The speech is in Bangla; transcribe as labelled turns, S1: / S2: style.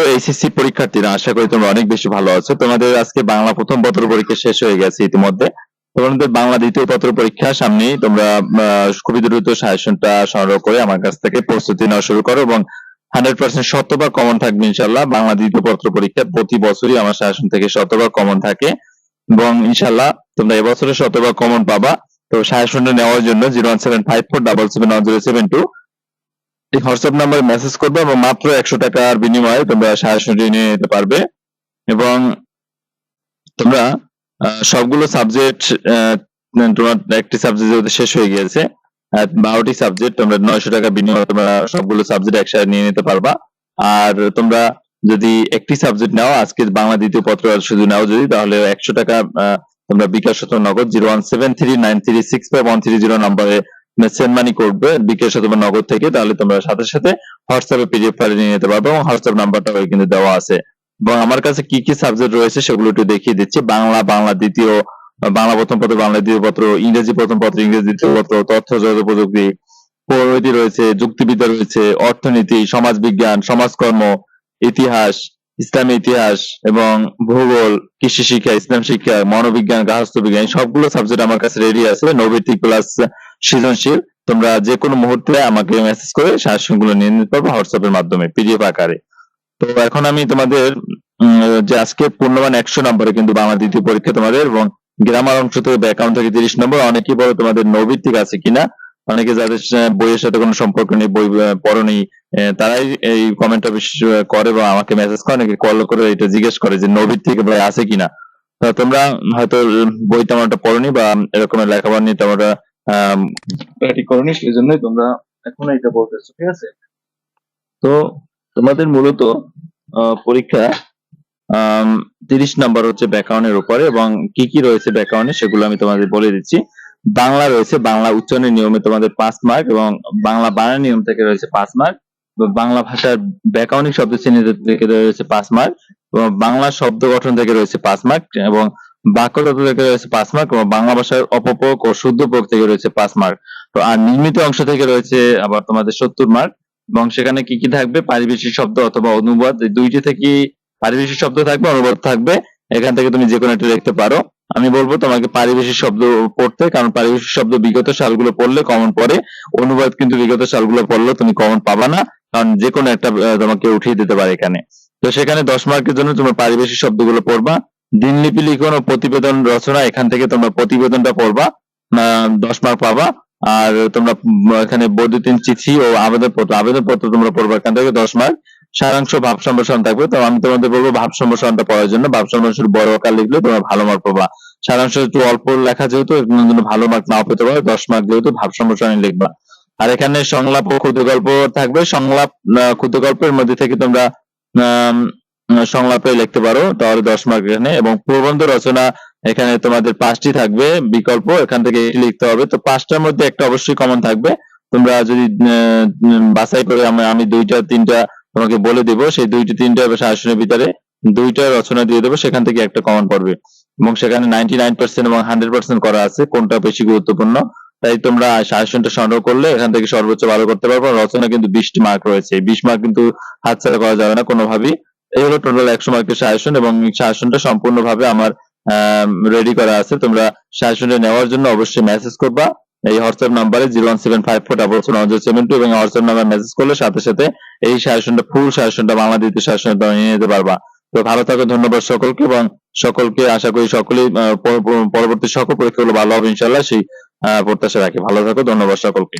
S1: প্রিয় এইচএসসি পরীক্ষার্থীরা আশা করি তোমরা অনেক বেশি ভালো আছো। তোমাদের আজকে বাংলা প্রথম পত্র পরীক্ষা শেষ হয়ে গেছে ইতিমধ্যে। তোমাদের বাংলা দ্বিতীয় পত্র পরীক্ষা সামনে তোমরা খুবই দ্রুত সাজেশনটা সংগ্রহ করে আমার কাছ থেকে প্রস্তুতি নেওয়া শুরু করো এবং হান্ড্রেড পার্সেন্ট শতভাগ কমন থাকবে ইনশাল্লাহ বাংলা দ্বিতীয় পত্র পরীক্ষা প্রতি বছরই আমার সাজেশন থেকে শতভাগ কমন থাকে এবং ইনশাল্লাহ তোমরা এবছরে শতভাগ কমন পাবা। তো সাজেশনটা নেওয়ার জন্য zero one seven five four double seven one zero seven two এই হোয়াটসঅ্যাপ নাম্বারে মেসেজ করবে এবং মাত্র একশো টাকার বিনিময়ে তোমরা সাজেশনটি নিয়ে নিতে পারবে। এবং তোমরা সবগুলো সাবজেক্ট তোমার একটি সাবজেক্ট যেহেতু শেষ হয়ে গিয়েছে বারোটি সাবজেক্ট তোমরা নয়শো টাকা বিনিময়ে তোমরা সবগুলো সাবজেক্ট একসাথে নিয়ে নিতে পারবা। আর তোমরা যদি একটি সাবজেক্ট নাও, আজকে বাংলা দ্বিতীয় পত্র শুধু নাও যদি, তাহলে একশো টাকা তোমরা bKash Nagad zero one seven three nine three six five one three zero নম্বরে সেন্ড মানি করবে বিকাশ অথবা নগদ থেকে, তাহলে তোমরা সাথে সাথে হোয়াটসঅ্যাপে পিডিএফ ফাইল নিয়ে নিতে পারবে এবং হোয়াটসঅ্যাপ নাম্বারটাও কিন্তু দেওয়া আছে। এবং আমার কাছে কি কি সাবজেক্ট রয়েছে সেগুলো একটু দেখিয়ে দিচ্ছি। বাংলা বাংলা দ্বিতীয়, বাংলা প্রথম পত্র, বাংলা দ্বিতীয় পত্র, ইংরেজি প্রথম পত্র, ইংরেজি দ্বিতীয় পত্র, তথ্য যোগাযোগ প্রযুক্তি পৌরনীতি রয়েছে, যুক্তিবিদ্যা রয়েছে, অর্থনীতি, সমাজবিজ্ঞান, সমাজকর্ম, ইতিহাস, ইসলামী ইতিহাস এবং ভূগোল, কৃষি শিক্ষা, ইসলাম শিক্ষা, মনোবিজ্ঞান, গার্হস্থ্য বিজ্ঞান সবগুলো সাবজেক্ট আমার কাছে রেডি আছে। নৈবেদিক প্লাস সৃজনশীল, তোমরা যে কোনো মুহূর্তে আমাকে মেসেজ করে সাজেশনগুলো নিয়ে নিতে পারবে হোয়াটসঅ্যাপ এর মাধ্যমে পিডিএফ আকারে। তো এখন আমি তোমাদের যে আজকে পূর্ণমান একশো নম্বরে কিন্তু বাংলা দ্বিতীয় পরীক্ষা তোমাদের এবং গ্রামার অংশ থেকে ব্যাকগ্রাউন্ড থেকে তিরিশ নম্বর, অনেকেই বলো তোমাদের নৈবিত্তিক আছে কিনা। অনেকে যাদের বইয়ের সাথে কোনো সম্পর্ক নেই, বই পড়নি তারাই এই কমেন্টটা বেশি করে বা আমাকে মেসেজ করে, অনেকে কল করে, এটা জিজ্ঞেস করে যে নৈবিত্তিক বই আছে কিনা। তোমরা হয়তো বই তেমন একটা পড়নি বা এরকমের লেখাপড়া নিয়ে তেমন একটা প্র্যাকটিস করনি সেই জন্যই তোমরা এখন এটা বলতেছো, ঠিক আছে? তো তোমাদের মূলত পরীক্ষা তিরিশ নাম্বার হচ্ছে ব্যাকরণের উপরে এবং কি কি রয়েছে ব্যাকরণে সেগুলো আমি তোমাদের বলে দিচ্ছি। বাংলা রয়েছে, বাংলা উচ্চারণের নিয়মে তোমাদের পাঁচ মার্ক এবং বাংলা বানান নিয়ম থেকে রয়েছে পাঁচ মার্ক বাংলা ভাষার ব্যাকরণিক শব্দ শ্রেণি থেকে রয়েছে পাঁচ মার্ক এবং বাংলা শব্দ গঠন থেকে রয়েছে পাঁচ মার্ক এবং বাক্যতত্ত্ব থেকে রয়েছে পাঁচ মার্ক এবং বাংলা ভাষার অপপ্রয়োগ ও শুদ্ধ প্রয়োগ থেকে রয়েছে পাঁচ মার্ক। তো, আর নির্মিত অংশ থেকে রয়েছে আবার তোমাদের সত্তর মার্ক এবং সেখানে কি কি থাকবে? পারিবেশিক শব্দ অথবা অনুবাদ, এই দুইটি থেকে পারিবেশিক শব্দ থাকবে, অনুবাদ থাকবে। এখান থেকে তুমি যে কোনো একটা লিখতে পারো। আমি বলব তোমাকে পারিবেশিক শব্দ পড়তে, কারণ পারিবেশিক শব্দ বিগত সালগুলো পড়লে কমন পড়ে। অনুবাদ কিন্তু বিগত সালগুলো পড়লে তুমি কমন পাবা না, কারণ যে কোনো একটা তোমাকে উঠিয়ে দিতে পারে এখানে। তো সেখানে দশ মার্কের জন্য তোমার পারিবেশিক শব্দগুলো পড়বা। দিনলিপি লিখন ও প্রতিবেদন রচনা, এখান থেকে তোমরা প্রতিবেদনটা পড়বা দশ মার্ক পাবা, আর তোমরা এখানে বৈদ্যুতিন চিঠি ও আবেদনপত্র আবেদনপত্র তোমরা পড়বা, এখান থেকে দশ মার্ক সারাংশ ভাব সম্প্রসারণ থাকবে, তো আমি তোমাদের বলব ভাব সম্প্রসারণটা পড়ার জন্য, ভাব সম্প্রসারণ বড় আকার লিখলে তোমরা ভালো মার্ক পাবা। সারাংশ একটু অল্প লেখা যেহেতু জন্য ভালো মার্ক নাও পেতে পারো, দশ মার্ক যেহেতু ভাব সম্প্রসারণ লিখবা। আর এখানে সংলাপ ও ক্ষুদ্র গল্প থাকবে, সংলাপ ক্ষুদ্র গল্পের মধ্যে থেকে তোমরা সংলাপে লিখতে পারো, তাহলে দশ মার্ক এখানে, এবং প্রবন্ধ রচনা এখানে তোমাদের পাঁচটি থাকবে, বিকল্প, এখান থেকে লিখতে হবে, তো পাঁচটার মধ্যে একটা অবশ্যই কমন থাকবে, তোমরা যদি বাছাই করে আমি দুইটা, তিনটা তোমাকে বলে দিব, সেই দুইটি, তিনটা সাজেশনের ভিতরে দুইটা রচনা দিয়ে দেবো, সেখান থেকে একটা কমন পড়বে, এবং সেখানে নাইনটি নাইন পার্সেন্ট এবং হান্ড্রেড পার্সেন্ট করা আছে, কোনটা বেশি গুরুত্বপূর্ণ, তাই তোমরা সাজেশনটা সংগ্রহ করলে এখান থেকে সর্বোচ্চ ভালো করতে পারবে রচনা কিন্তু বিশটি মার্ক রয়েছে বিশ মার্ক কিন্তু হাতছাড়া করা যাবে না কোনোভাবেই এই হলো টোটাল একশো মার্কের সাজেশন এবং সাজেশনটা সম্পূর্ণভাবে আমার রেডি করা আছে। তোমরা সাজেশনটা নেওয়ার জন্য অবশ্যই মেসেজ করবা। এই হোয়াটসঅ্যাপ নাম্বারে zero one seven five four double seven seven two এবং হোয়াটসঅ্যাপ নাম্বার মেসেজ করলে সাথে সাথে এই সাজেশনটা ফুল সাজেশনটা বাংলা দ্বিতীয় সাজেশনটা নিয়ে নিতে পারবা। তো ভালো থাকো, ধন্যবাদ সকলকে এবং সকলকে আশা করি সকলেই পরবর্তী সকল পরীক্ষাগুলো ভালো হবে ইনশাল্লাহ সেই প্রত্যাশা রাখি। ভালো থাকো, ধন্যবাদ সকলকে।